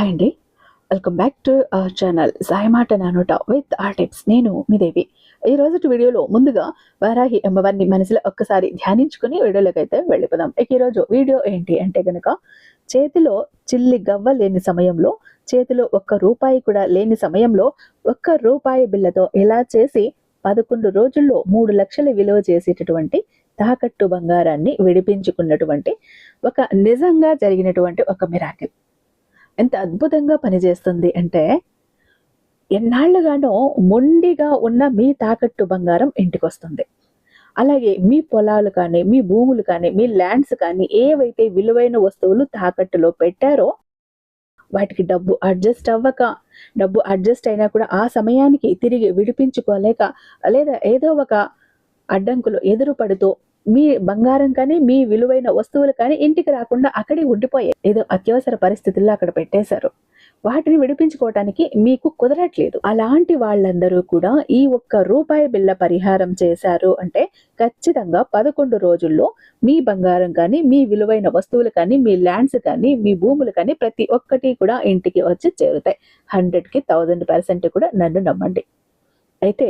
Hi అండి. Welcome back to our channel సాయమాట నానోట with our tips నేను మీ దేవి. ఈ రోజు వీడియోలో ముందుగా వారాహి అమ్మవారిని మనసులో ఒక్కసారి ధ్యానించుకుని వీడియోలోకి అయితే వెళ్ళిపోదాం. ఇక ఈరోజు వీడియో ఏంటి అంటే కనుక చేతిలో చిల్లి గవ్వ లేని సమయంలో చేతిలో ఒక్క రూపాయి కూడా లేని సమయంలో ఒక్క రూపాయి బిల్లతో ఇలా చేసి పదకొండు రోజుల్లో మూడు లక్షల విలువ చేసేటటువంటి తాకట్టు బంగారాన్ని విడిపించుకున్నటువంటి ఒక నిజంగా జరిగినటువంటి ఒక మిరాకిల్ ఎంత అద్భుతంగా పనిచేస్తుంది అంటే ఎన్నాళ్ళుగానో మొండిగా ఉన్న మీ తాకట్టు బంగారం ఇంటికి వస్తుంది అలాగే మీ పొలాలు కానీ మీ భూములు కానీ మీ ల్యాండ్స్ కానీ ఏవైతే విలువైన వస్తువులు తాకట్టులో పెట్టారో వాటికి డబ్బు అడ్జస్ట్ అవ్వక డబ్బు అడ్జస్ట్ అయినా కూడా ఆ సమయానికి తిరిగి విడిపించుకోలేక లేదా ఏదో ఒక అడ్డంకులు ఎదురు పడుతూ మీ బంగారం కానీ మీ విలువైన వస్తువులు కానీ ఇంటికి రాకుండా అక్కడే ఉండిపోయాయి. ఏదో అత్యవసర పరిస్థితుల్లో అక్కడ పెట్టేశారు. వాటిని విడిపించుకోవటానికి మీకు కుదరట్లేదు. అలాంటి వాళ్ళందరూ కూడా ఈ ఒక్క రూపాయి బిల్ల పరిహారం చేశారు అంటే ఖచ్చితంగా పదకొండు రోజుల్లో మీ బంగారం కానీ మీ విలువైన వస్తువులు కానీ మీ ల్యాండ్స్ కానీ మీ భూములు కానీ ప్రతి ఒక్కటి కూడా ఇంటికి వచ్చి చేరుతాయి. హండ్రెడ్కి థౌజండ్ పర్సెంట్ కూడా నన్ను నమ్మండి. అయితే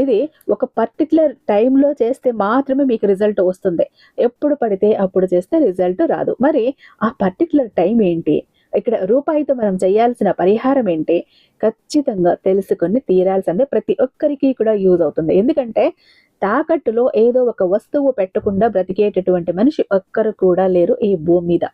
ఇది ఒక పర్టికులర్ టైంలో చేస్తే మాత్రమే మీకు రిజల్ట్ వస్తుంది. ఎప్పుడు పడితే అప్పుడు చేస్తే రిజల్ట్ రాదు. మరి ఆ పర్టికులర్ టైం ఏంటి? ఇక్కడ రూపాయితో మనం చేయాల్సిన పరిహారం ఏంటి? ఖచ్చితంగా తెలుసుకొని తీరాల్సిందే ప్రతి ఒక్కరికి కూడా యూజ్ అవుతుంది. ఎందుకంటే తాకట్టులో ఏదో ఒక వస్తువు పెట్టకుండా బ్రతికేటటువంటి మనిషి ఒక్కరు కూడా లేరు ఈ భూమి మీద.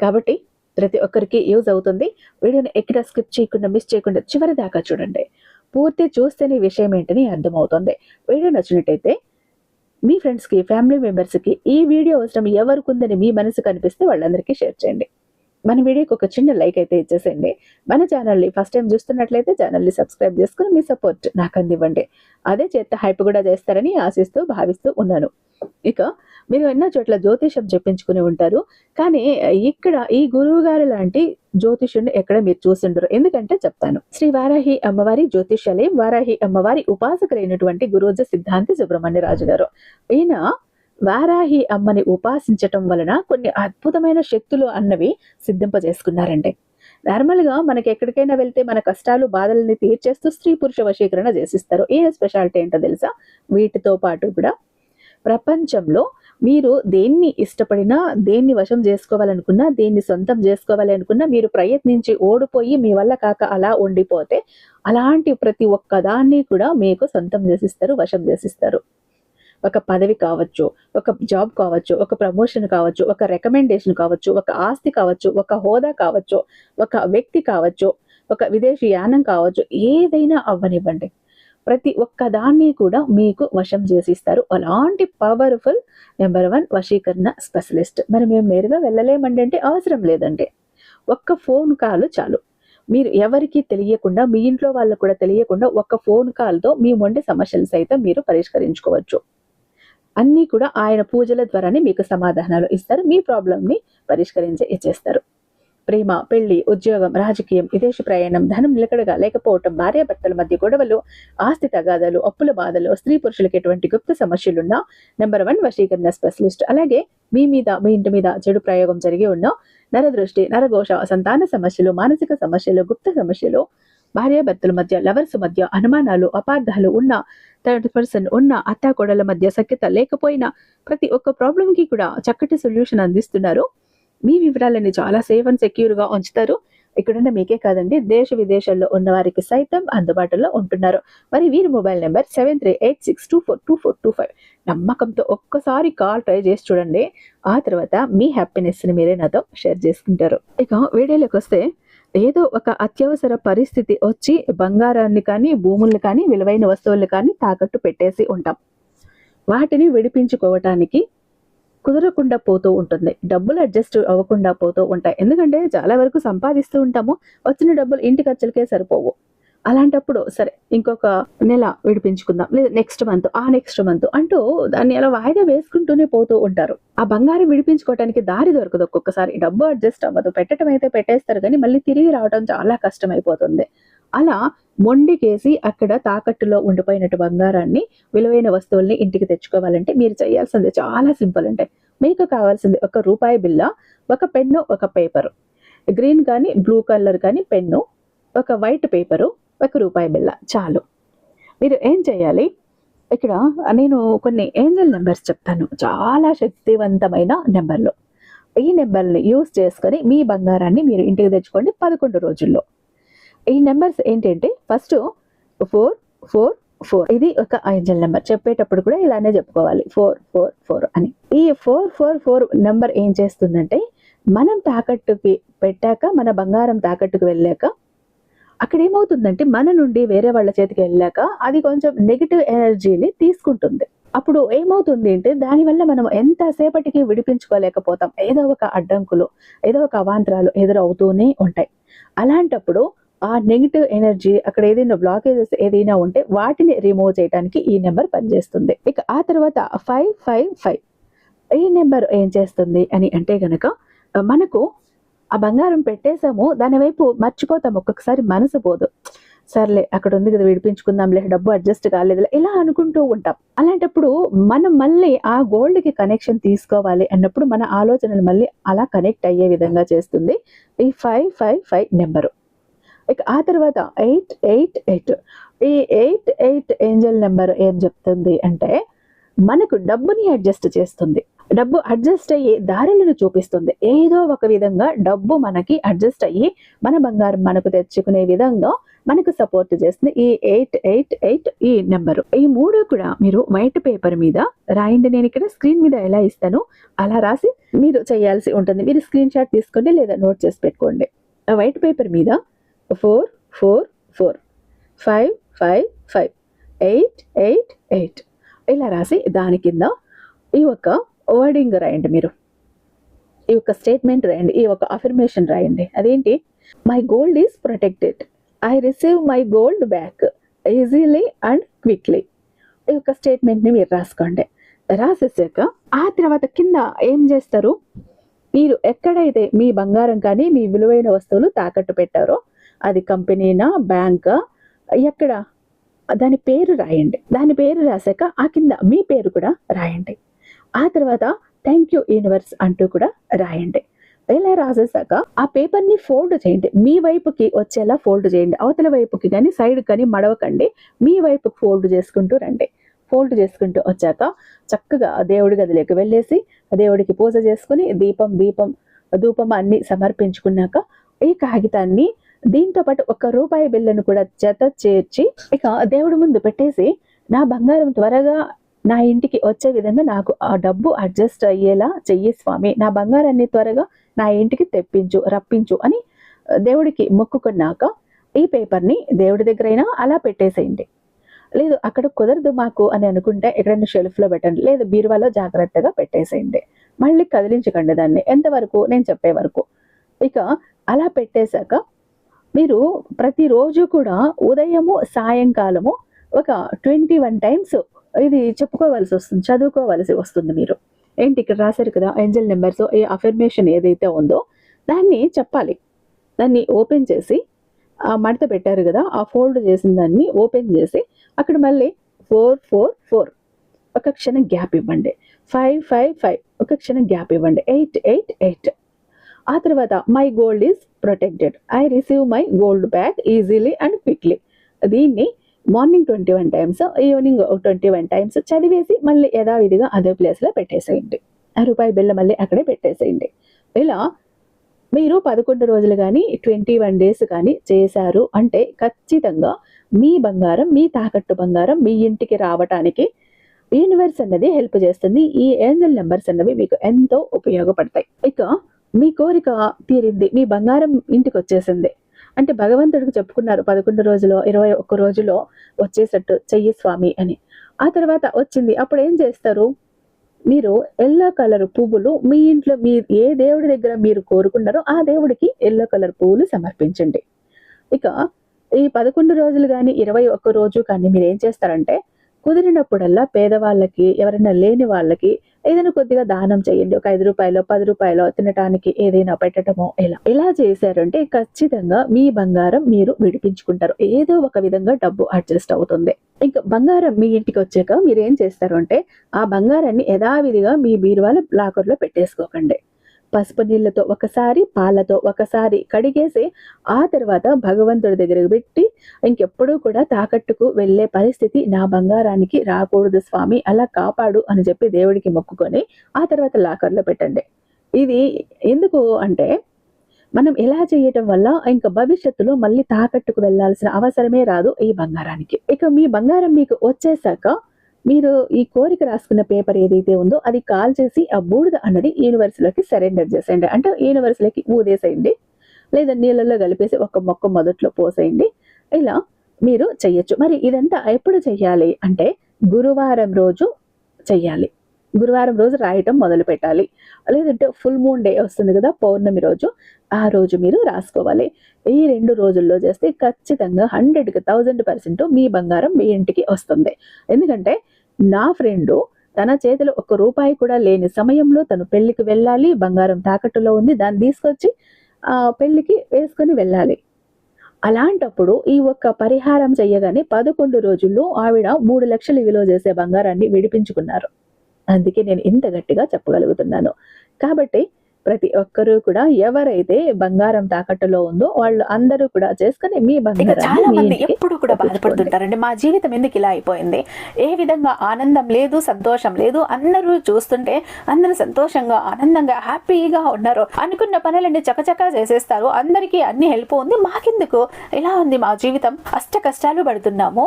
కాబట్టి ప్రతి ఒక్కరికి యూజ్ అవుతుంది. వీడియోని ఎక్కడ స్కిప్ చేయకుండా మిస్ చేయకుండా చివరి దాకా చూడండి. పూర్తి చూస్తేనే విషయం ఏంటని అర్థమవుతుంది. వీడియో నచ్చినట్టయితే మీ ఫ్రెండ్స్కి ఫ్యామిలీ మెంబర్స్కి ఈ వీడియో అవసరం ఎవరికి ఉందని మీ మనసు కనిపిస్తే వాళ్ళందరికీ షేర్ చేయండి. మన వీడియోకి ఒక చిన్న లైక్ అయితే ఇచ్చేసేయండి. మన ఛానల్ని ఫస్ట్ టైం చూస్తున్నట్లయితే ఛానల్ని సబ్స్క్రైబ్ చేసుకుని మీ సపోర్ట్ నాకు అందివ్వండి. అదే చేత హైప్ కూడా చేస్తారని ఆశిస్తూ భావిస్తూ ఉన్నాను. ఇక మీరు ఎన్నో చోట్ల జ్యోతిషం చెప్పించుకుని ఉంటారు. కానీ ఇక్కడ ఈ గురువు గారు లాంటి జ్యోతిష్యుడిని ఎక్కడ మీరు చూసిండరు? ఎందుకంటే చెప్తాను. శ్రీ వారాహి అమ్మవారి జ్యోతిష్యాలయం వారాహి అమ్మవారి ఉపాసకులైనటువంటి గురూజ సిద్ధాంతి సుబ్రహ్మణ్య రాజు గారు. ఈయన వారాహి అమ్మని ఉపాసించటం వలన కొన్ని అద్భుతమైన శక్తులు అన్నవి సిద్ధింపజేసుకున్నారండి. నార్మల్గా మనకి ఎక్కడికైనా వెళ్తే మన కష్టాలు బాధల్ని తీర్చేస్తూ స్త్రీ పురుష వశీకరణ చేసిస్తారు. ఈయన స్పెషాలిటీ ఏంటో తెలుసా? వీటితో పాటు కూడా ప్రపంచంలో మీరు దేన్ని ఇష్టపడినా దేన్ని వశం చేసుకోవాలనుకున్నా దేన్ని సొంతం చేసుకోవాలి అనుకున్నా మీరు ప్రయత్నించి ఓడిపోయి మీ వల్ల కాక అలా ఉండిపోతే అలాంటి ప్రతి ఒక్క దాన్ని కూడా మీకు సొంతం చేసిస్తారు వశం చేసిస్తారు. ఒక పదవి కావచ్చు ఒక జాబ్ కావచ్చు ఒక ప్రమోషన్ కావచ్చు ఒక రికమెండేషన్ కావచ్చు ఒక ఆస్తి కావచ్చు ఒక హోదా కావచ్చు ఒక వ్యక్తి కావచ్చు ఒక విదేశీ యానం కావచ్చు ఏదైనా అవ్వనివ్వండి. ప్రతి ఒక్క దాన్ని కూడా మీకు వశం చేసిస్తారు. అలాంటి పవర్ఫుల్ నెంబర్ వన్ వశీకరణ స్పెషలిస్ట్ మరి మేము నేరుగా వెళ్ళలేమండి అంటే అవసరం లేదండి. ఒక్క ఫోన్ కాల్ చాలు. మీరు ఎవరికి తెలియకుండా మీ ఇంట్లో వాళ్ళకు కూడా తెలియకుండా ఒక్క ఫోన్ కాల్తో మీ మొండి సమస్యలు సైతం మీరు పరిష్కరించుకోవచ్చు. అన్నీ కూడా ఆయన పూజల ద్వారానే మీకు సమాధానాలు ఇస్తారు. మీ ప్రాబ్లమ్ని పరిష్కరించి ఇచ్చేస్తారు ప్రేమ పెళ్ళి ఉద్యోగం రాజకీయం విదేశీ ప్రయాణం ధనం నిలకడగా లేకపోవటం భార్యాభర్తల మధ్య గొడవలు ఆస్తి తగాదాలు అప్పుల బాధలు స్త్రీ పురుషులకు ఎటువంటి గుప్త సమస్యలున్నా నెంబర్ వన్ వశీకరణ స్పెషలిస్ట్. అలాగే మీ మీద మీ ఇంటి మీద చెడు ప్రయోగం జరిగి ఉన్న నరదృష్టి నరఘోష సంతాన సమస్యలు మానసిక సమస్యలు గుప్త సమస్యలు భార్యాభర్తల మధ్య లవర్స్ మధ్య అనుమానాలు అపార్థాలు ఉన్న థర్డ్ పర్సన్ ఉన్న అత్తాకోడల మధ్య సఖ్యత లేకపోయినా ప్రతి ఒక్క ప్రాబ్లంకి కూడా చక్కటి సొల్యూషన్ అందిస్తున్నారు. మీ వివరాలని చాలా సేఫ్ అండ్ సెక్యూర్గా ఉంచుతారు. ఇక్కడున్న మీకే కాదండి దేశ విదేశాల్లో ఉన్న వారికి సైతం అందుబాటులో ఉంటున్నారు. మరి వీరి mobile number seven three eight six two four two four two five నమ్మకంతో ఒక్కసారి కాల్ ట్రై చేసి చూడండి. ఆ తర్వాత మీ హ్యాపీనెస్ని మీరే నాతో షేర్ చేసుకుంటారు. ఇక వీడియోలోకి వస్తే ఏదో ఒక అత్యవసర పరిస్థితి వచ్చి బంగారాన్ని కానీ భూములు కానీ విలువైన వస్తువులు కానీ తాకట్టు పెట్టేసి ఉంటాం. వాటిని విడిపించుకోవటానికి కుదరకుండా పోతూ ఉంటుంది. డబ్బులు అడ్జస్ట్ అవ్వకుండా పోతూ ఉంటాయి. ఎందుకంటే చాలా వరకు సంపాదిస్తూ ఉంటాము. వచ్చిన డబ్బులు ఇంటి ఖర్చులకే సరిపోవు. అలాంటప్పుడు సరే ఇంకొక నెల విడిపించుకుందాం. లేదా నెక్స్ట్ మంత్ ఆ నెక్స్ట్ మంత్ అంటూ దాన్ని అలా వాయిదా వేసుకుంటూనే పోతూ ఉంటారు. ఆ బంగారం విడిపించుకోవడానికి దారి దొరకదు ఒక్కొక్కసారి. డబ్బు అడ్జస్ట్ అవ్వదు. పెట్టడం అయితే పెట్టేస్తారు కానీ మళ్ళీ తిరిగి రావడం చాలా కష్టం అయిపోతుంది అలా మొండికేసి అక్కడ తాకట్టులో ఉండిపోయినట్టు బంగారాన్ని విలువైన వస్తువుల్ని ఇంటికి తెచ్చుకోవాలంటే మీరు చేయాల్సింది చాలా సింపుల్ అంటే మీకు కావాల్సింది ఒక రూపాయి బిల్ల ఒక పెన్ను ఒక పేపర్. గ్రీన్ కానీ బ్లూ కలర్ కానీ పెన్ను ఒక వైట్ పేపరు ఒక రూపాయి బిల్ల చాలు. మీరు ఏం చేయాలి? ఇక్కడ నేను కొన్ని ఏంజల్ నెంబర్స్ చెప్తాను. చాలా శక్తివంతమైన నెంబర్లు. ఈ నెంబర్ని యూస్ చేసుకొని మీ బంగారాన్ని మీరు ఇంటికి తెచ్చుకోండి పదకొండు రోజుల్లో. ఈ నెంబర్స్ ఏంటంటే ఫస్ట్ ఫోర్ ఫోర్ ఫోర్ ఇది ఒక ఏంజల్ నెంబర్ చెప్పేటప్పుడు కూడా ఇలానే చెప్పుకోవాలి. ఫోర్ ఫోర్ ఫోర్ అని. ఈ ఫోర్ ఫోర్ ఫోర్ నెంబర్ ఏం చేస్తుందంటే మనం తాకట్టుకి పెట్టాక మన బంగారం తాకట్టుకు వెళ్ళాక అక్కడ ఏమవుతుందంటే మన నుండి వేరే వాళ్ళ చేతికి వెళ్ళాక అది కొంచెం నెగిటివ్ ఎనర్జీని తీసుకుంటుంది. అప్పుడు ఏమవుతుంది అంటే దానివల్ల మనం ఎంతసేపటికి విడిపించుకోలేకపోతాం. ఏదో ఒక అడ్డంకులు ఏదో ఒక అవాంతరాలు ఎదురవుతూనే ఉంటాయి. అలాంటప్పుడు ఆ నెగిటివ్ ఎనర్జీ అక్కడ ఏదైనా బ్లాకేజెస్ ఏదైనా ఉంటే వాటిని రిమూవ్ చేయడానికి ఈ నెంబర్ పనిచేస్తుంది. ఇక ఆ తర్వాత ఫైవ్ ఫైవ్ ఫైవ్ ఈ నెంబర్ ఏం చేస్తుంది అని అంటే గనక మనకు ఆ బంగారం పెట్టేసాము దాని వైపు మర్చిపోతాం ఒక్కొక్కసారి మనసు పోదు. సర్లే అక్కడ ఉంది కదా విడిపించుకుందాంలే డబ్బు అడ్జస్ట్ కాలేదులే ఇలా అనుకుంటూ ఉంటాం. అలాంటప్పుడు మనం మళ్ళీ ఆ గోల్డ్కి కనెక్షన్ తీసుకోవాలి అన్నప్పుడు మన ఆలోచనలు మళ్ళీ అలా కనెక్ట్ అయ్యే విధంగా చేస్తుంది ఈ ఫైవ్ ఫైవ్ ఫైవ్ నెంబరు ఇక ఆ తర్వాత ఎయిట్ ఎయిట్ ఎయిట్. ఈ ఎయిట్ ఎయిట్ ఏంజల్ నెంబర్ ఏం చెప్తుంది అంటే మనకు డబ్బుని అడ్జస్ట్ చేస్తుంది. డబ్బు అడ్జస్ట్ అయ్యే దారులను చూపిస్తుంది. ఏదో ఒక విధంగా డబ్బు మనకి అడ్జస్ట్ అయ్యి మన బంగారం మనకు తెచ్చుకునే విధంగా మనకు సపోర్ట్ చేస్తుంది. ఈ ఎయిట్ ఎయిట్ ఎయిట్ ఈ నెంబరు. ఈ మూడు కూడా మీరు వైట్ పేపర్ మీద రాయండి. నేను ఇక్కడ స్క్రీన్ మీద ఎలా ఇస్తాను అలా రాసి మీరు చేయాల్సి ఉంటుంది. మీరు స్క్రీన్ షాట్ తీసుకోండి లేదా నోట్ చేసి పెట్టుకోండి. వైట్ పేపర్ మీద four four four. Five five five. Eight eight eight. ఇలా రాసి దాని కింద ఈ యొక్క వర్డింగ్ రాయండి మీరు. ఈ యొక్క స్టేట్మెంట్ రాయండి ఈ యొక్క అఫర్మేషన్ రాయండి. అదేంటి? My gold is protected I receive my gold back easily and quickly ఈ యొక్క స్టేట్మెంట్ని మీరు రాసుకోండి. రాసేసాక ఆ తర్వాత కింద ఏం చేస్తారు? మీరు ఎక్కడైతే మీ బంగారం కానీ మీ విలువైన వస్తువులు తాకట్టు పెట్టారో అది కంపెనీనా బ్యాంకా? ఎక్కడ? దాని పేరు రాయండి. దాని పేరు రాశాక ఆ కింద మీ పేరు కూడా రాయండి. ఆ తర్వాత థ్యాంక్ యూ యూనివర్స్ అంటూ కూడా రాయండి. ఇలా రాసేసాక ఆ పేపర్ని ఫోల్డ్ చేయండి. మీ వైపుకి వచ్చేలా ఫోల్డ్ చేయండి. అవతల వైపుకి కానీ సైడ్ కానీ మడవకండి. మీ వైపుకి ఫోల్డ్ చేసుకుంటూ రండి. ఫోల్డ్ చేసుకుంటూ వచ్చాక చక్కగా దేవుడి గదిలోకి వెళ్ళేసి దేవుడికి పూజ చేసుకుని దీపం దీపం ధూపం అన్ని సమర్పించుకున్నాక ఈ కాగితాన్ని దీంతో పాటు ఒక రూపాయి బిల్లును కూడా జత చేర్చి ఇక దేవుడి ముందు పెట్టేసి నా బంగారం త్వరగా నా ఇంటికి వచ్చే విధంగా నాకు ఆ డబ్బు అడ్జస్ట్ అయ్యేలా చెయ్యి స్వామి. నా బంగారాన్ని త్వరగా నా ఇంటికి తెప్పించు రప్పించు అని దేవుడికి మొక్కుకున్నాక ఈ పేపర్ని దేవుడి దగ్గరైనా అలా పెట్టేసేయండి. లేదు అక్కడ కుదరదు మాకు అని అనుకుంటే ఎక్కడైనా షెల్ఫ్లో పెట్టండి లేదు బీరువాలో జాగ్రత్తగా పెట్టేసేయండి. మళ్ళీ కదిలించకండి దాన్ని ఎంతవరకు? నేను చెప్పే వరకు. ఇక అలా పెట్టేశాక మీరు ప్రతిరోజు కూడా ఉదయము సాయంకాలము ఒక ట్వంటీ వన్ టైమ్స్ ఇది చెప్పుకోవాల్సి వస్తుంది చదువుకోవాల్సి వస్తుంది మీరు. ఏంటి ఇక్కడ రాశారు కదా ఏంజల్ నెంబర్స్ ఏ అఫర్మేషన్ ఏదైతే ఉందో దాన్ని చెప్పాలి. దాన్ని ఓపెన్ చేసి ఆ మడత పెట్టారు కదా ఆ ఫోల్డ్ చేసిన దాన్ని ఓపెన్ చేసి అక్కడ మళ్ళీ ఫోర్ ఫోర్ ఫోర్ ఒక క్షణం గ్యాప్ ఇవ్వండి. ఫైవ్ ఫైవ్ ఫైవ్ ఒక క్షణం గ్యాప్ ఇవ్వండి. Eight eight eight. ఆ తర్వాత my gold is protected I receive my gold back easily and quickly దీన్ని morning twenty one times evening twenty one times చదివేసి మళ్ళీ యథావిధిగా అదే ప్లేస్లో పెట్టేసేయండి. ఆ రూపాయి బిళ్ళ మళ్ళీ అక్కడే పెట్టేసేయండి. ఇలా మీరు పదకొండు రోజులు కానీ ట్వంటీ వన్ డేస్ కానీ చేశారు అంటే ఖచ్చితంగా మీ బంగారం మీ తాకట్టు బంగారం మీ ఇంటికి రావటానికి యూనివర్స్ అన్నది హెల్ప్ చేస్తుంది. ఈ ఏంజల్ నెంబర్స్ అన్నవి మీకు ఎంతో ఉపయోగపడతాయి. ఇక మీ కోరిక తీరింది మీ బంగారం ఇంటికి వచ్చేసింది అంటే భగవంతుడికి చెప్పుకున్నారు పదకొండు రోజులో ఇరవై ఒక్క రోజులో వచ్చేసట్టు చెయ్యి స్వామి అని. ఆ తర్వాత వచ్చింది అప్పుడు ఏం చేస్తారు? మీరు ఎల్లో కలర్ పువ్వులు మీ ఇంట్లో మీ ఏ దేవుడి దగ్గర మీరు కోరుకున్నారో ఆ దేవుడికి ఎల్లో కలర్ పువ్వులు సమర్పించండి. ఇక ఈ పదకొండు రోజులు కానీ ఇరవై ఒక్క రోజు కానీ మీరు ఏం చేస్తారంటే కుదిరినప్పుడల్లా పేదవాళ్ళకి ఎవరైనా లేని వాళ్ళకి ఏదైనా కొద్దిగా దానం చేయండి. ఒక ఐదు రూపాయలు పది రూపాయలు తినటానికి ఏదైనా పెట్టడమో ఇలా ఇలా చేశారంటే ఖచ్చితంగా మీ బంగారం మీరు విడిపించుకుంటారు. ఏదో ఒక విధంగా డబ్బు అడ్జస్ట్ అవుతుంది. ఇంకా బంగారం మీ ఇంటికి వచ్చాక మీరు ఏం చేస్తారు అంటే ఆ బంగారాన్ని యథావిధిగా మీ బీరువాల లాకర్లో పెట్టేసుకోకండి. పసుపు నీళ్ళతో ఒకసారి పాలతో ఒకసారి కడిగేసి ఆ తర్వాత భగవంతుడి దగ్గరకు పెట్టి ఇంకెప్పుడూ కూడా తాకట్టుకు వెళ్ళే పరిస్థితి నా బంగారానికి రాకూడదు స్వామి అలా కాపాడు అని చెప్పి దేవుడికి మొక్కుకొని ఆ తర్వాత లాకర్లో పెట్టండి. ఇది ఎందుకు అంటే మనం ఎలా చేయటం వల్ల ఇంకా భవిష్యత్తులో మళ్ళీ తాకట్టుకు వెళ్ళాల్సిన అవసరమే రాదు ఈ బంగారానికి. ఇక మీ బంగారం మీకు వచ్చేసాక మీరు ఈ కోరిక రాసుకున్న పేపర్ ఏదైతే ఉందో అది కాల్ చేసి ఆ బూడిద అన్నది యూనివర్స్లోకి సరెండర్ చేసేయండి. అంటే యూనివర్స్లోకి ఊదేసేయండి. లేదా నీళ్ళల్లో కలిపేసి ఒక మొక్క మొదట్లో పోసేయండి. ఇలా మీరు చెయ్యొచ్చు. మరి ఇదంతా ఎప్పుడు చెయ్యాలి అంటే గురువారం రోజు చెయ్యాలి. గురువారం రోజు రాయటం మొదలు పెట్టాలి. లేదంటే ఫుల్ మూన్ డే వస్తుంది కదా పౌర్ణమి రోజు ఆ రోజు మీరు రాసుకోవాలి. ఈ రెండు రోజుల్లో చేస్తే ఖచ్చితంగా హండ్రెడ్కి థౌజండ్ పర్సెంట్ మీ బంగారం మీ ఇంటికి వస్తుంది. ఎందుకంటే నా ఫ్రెండు తన చేతిలో ఒక్క రూపాయి కూడా లేని సమయంలో తను పెళ్ళికి వెళ్ళాలి బంగారం తాకట్టులో ఉంది దాన్ని తీసుకొచ్చి పెళ్ళికి వేసుకొని వెళ్ళాలి. అలాంటప్పుడు ఈ ఒక్క పరిహారం చేయగానే పదకొండు రోజుల్లో ఆవిడ మూడు లక్షలు విలువ చేసే బంగారాన్ని విడిపించుకున్నారు. అందుకే నేను ఇంత గట్టిగా చెప్పగలుగుతున్నాను. కాబట్టి ప్రతి ఒక్కరూ కూడా ఎవరైతే బంగారం తాకట్టులో ఉందో వాళ్ళు అందరూ కూడా చేసుకుని మీ బంగారం చాలా మంది ఎప్పుడు కూడా బాధపడుతుంటారండి. మా జీవితం ఎందుకు ఇలా అయిపోయింది? ఏ విధంగా ఆనందం లేదు సంతోషం లేదు అందరూ చూస్తుంటే అందరూ సంతోషంగా ఆనందంగా హ్యాపీగా ఉన్నారు. అనుకున్న పనులన్నీ చకచకా చేసేస్తారు. అందరికీ అన్ని హెల్ప్ ఉంది. మాకెందుకు? ఇలా ఉంది మా జీవితం? అష్ట కష్టాలు పడుతున్నాము.